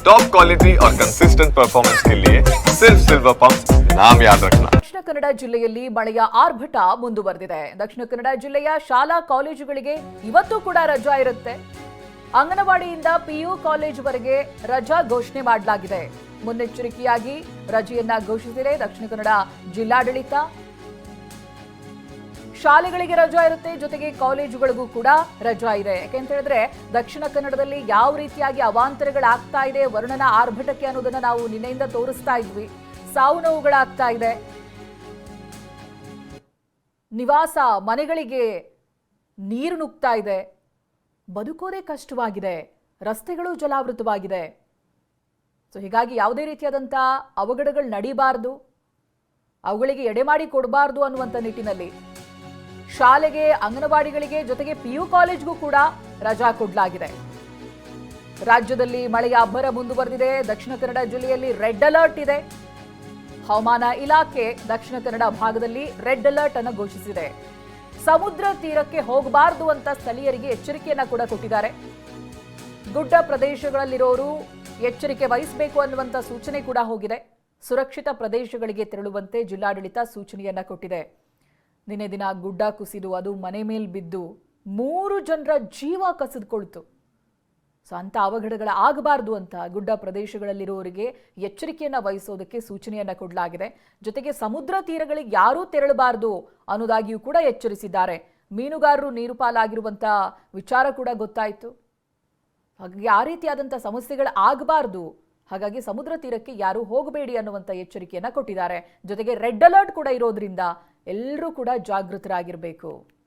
Top quality और consistent performance के लिए सिर्फ सिल्वर पंप नाम याद रखना ದಕ್ಷಿಣ ಕನ್ನಡ ಜಿಲ್ಲೆಯಲ್ಲಿ ಮಳೆಯ ಆರ್ಭಟ ಮುಂದುವರೆದಿದೆ ದಕ್ಷಿಣ ಕನ್ನಡ ಜಿಲ್ಲೆಯ ಶಾಲಾ ಕಾಲೇಜುಗಳಿಗೆ ಇವತ್ತು ಕೂಡ ರಜಾ ಇರುತ್ತೆ ಅಂಗನವಾಡಿಯಿಂದ ಪಿಯು ಕಾಲೇಜುವರೆಗೆ ರಜಾ ಘೋಷಣೆ ಮಾಡಲಾಗಿದೆ ಮುನ್ನೆಚ್ಚರಿಕೆಯಾಗಿ ರಜೆಯನ್ನ ಘೋಷಿಸಿದೆ ದಕ್ಷಿಣ ಕನ್ನಡ ಜಿಲ್ಲಾಡಳಿತ ಶಾಲೆಗಳಿಗೆ ರಜಾ ಇರುತ್ತೆ, ಜೊತೆಗೆ ಕಾಲೇಜುಗಳಿಗೂ ಕೂಡ ರಜಾ ಇದೆ. ಯಾಕೆಂತ ಹೇಳಿದ್ರೆ, ದಕ್ಷಿಣ ಕನ್ನಡದಲ್ಲಿ ಯಾವ ರೀತಿಯಾಗಿ ಅವಾಂತರಗಳಾಗ್ತಾ ಇದೆ, ವರ್ಣನ ಆರ್ಭಟಕ್ಕೆ ಅನ್ನೋದನ್ನ ನಾವು ನಿನ್ನೆಯಿಂದ ತೋರಿಸ್ತಾ ಇದ್ವಿ. ಸಾವು ನೋವುಗಳಾಗ್ತಾ ಇದೆ. ನಿವಾಸ, ಮನೆಗಳಿಗೆ ನೀರು ನುಗ್ತಾ ಇದೆ. ಬದುಕೋದೇ ಕಷ್ಟವಾಗಿದೆ. ರಸ್ತೆಗಳು ಜಲಾವೃತವಾಗಿದೆ. ಸೊ ಹೀಗಾಗಿ ಯಾವುದೇ ರೀತಿಯಾದಂಥ ಅವಘಡಗಳು ನಡೀಬಾರ್ದು. ಅವುಗಳಿಗೆ ಎಡೆಮಾಡಿ ಕೊಡಬಾರ್ದು ಅನ್ನುವಂಥ ನಿಟ್ಟಿನಲ್ಲಿ ಶಾಲೆಗೆ, ಅಂಗನವಾಡಿಗಳಿಗೆ ಜೊತೆಗೆ ಪಿಯು ಕಾಲೇಜ್ಗೂ ಕೂಡ ರಜಾ ಕೊಡಲಾಗಿದೆ. ರಾಜ್ಯದಲ್ಲಿ ಮಳೆಯ ಅಬ್ಬರ ಮುಂದುವರೆದಿದೆ. ದಕ್ಷಿಣ ಕನ್ನಡ ಜಿಲ್ಲೆಯಲ್ಲಿ ರೆಡ್ ಅಲರ್ಟ್ ಇದೆ. ಹವಾಮಾನ ಇಲಾಖೆ ದಕ್ಷಿಣ ಕನ್ನಡ ಭಾಗದಲ್ಲಿ ರೆಡ್ ಅಲರ್ಟ್ ಅನ್ನು ಘೋಷಿಸಿದೆ. ಸಮುದ್ರ ತೀರಕ್ಕೆ ಹೋಗಬಾರದು ಅಂತ ಸ್ಥಳೀಯರಿಗೆ ಎಚ್ಚರಿಕೆಯನ್ನ ಕೂಡ ಕೊಟ್ಟಿದ್ದಾರೆ. ಗುಡ್ಡ ಪ್ರದೇಶಗಳಲ್ಲಿರೋರು ಎಚ್ಚರಿಕೆ ವಹಿಸಬೇಕು ಅನ್ನುವಂಥ ಸೂಚನೆ ಕೂಡ ಹೋಗಿದೆ. ಸುರಕ್ಷಿತ ಪ್ರದೇಶಗಳಿಗೆ ತೆರಳುವಂತೆ ಜಿಲ್ಲಾಡಳಿತ ಸೂಚನೆಯನ್ನ ಕೊಟ್ಟಿದೆ. ನಿನ್ನೆ ದಿನ ಗುಡ್ಡ ಕುಸಿದು ಅದು ಮನೆ ಮೇಲೆ ಬಿದ್ದು ಮೂರು ಜನರ ಜೀವ ಕಸಿದುಕೊಳ್ತು. ಸೊ ಅಂಥ ಅವಘಡಗಳ ಆಗಬಾರ್ದು ಅಂತ ಗುಡ್ಡ ಪ್ರದೇಶಗಳಲ್ಲಿರುವವರಿಗೆ ಎಚ್ಚರಿಕೆಯನ್ನು ವಹಿಸೋದಕ್ಕೆ ಸೂಚನೆಯನ್ನು ಕೊಡಲಾಗಿದೆ. ಜೊತೆಗೆ ಸಮುದ್ರ ತೀರಗಳಿಗೆ ಯಾರೂ ತೆರಳಬಾರದು ಅನ್ನೋದಾಗಿಯೂ ಕೂಡ ಎಚ್ಚರಿಸಿದ್ದಾರೆ. ಮೀನುಗಾರರು ನೀರು ಪಾಲಾಗಿರುವಂಥ ವಿಚಾರ ಕೂಡ ಗೊತ್ತಾಯಿತು. ಹಾಗಾಗಿ ಆ ರೀತಿಯಾದಂಥ ಸಮಸ್ಯೆಗಳು ಆಗಬಾರ್ದು. ಹಾಗಾಗಿ ಸಮುದ್ರ ತೀರಕ್ಕೆ ಯಾರೂ ಹೋಗಬೇಡಿ ಅನ್ನುವಂಥ ಎಚ್ಚರಿಕೆಯನ್ನು ಕೊಟ್ಟಿದ್ದಾರೆ. ಜೊತೆಗೆ ರೆಡ್ ಅಲರ್ಟ್ ಕೂಡ ಇರೋದ್ರಿಂದ ಎಲ್ಲರೂ ಕೂಡ ಜಾಗೃತರಾಗಿರಬೇಕು.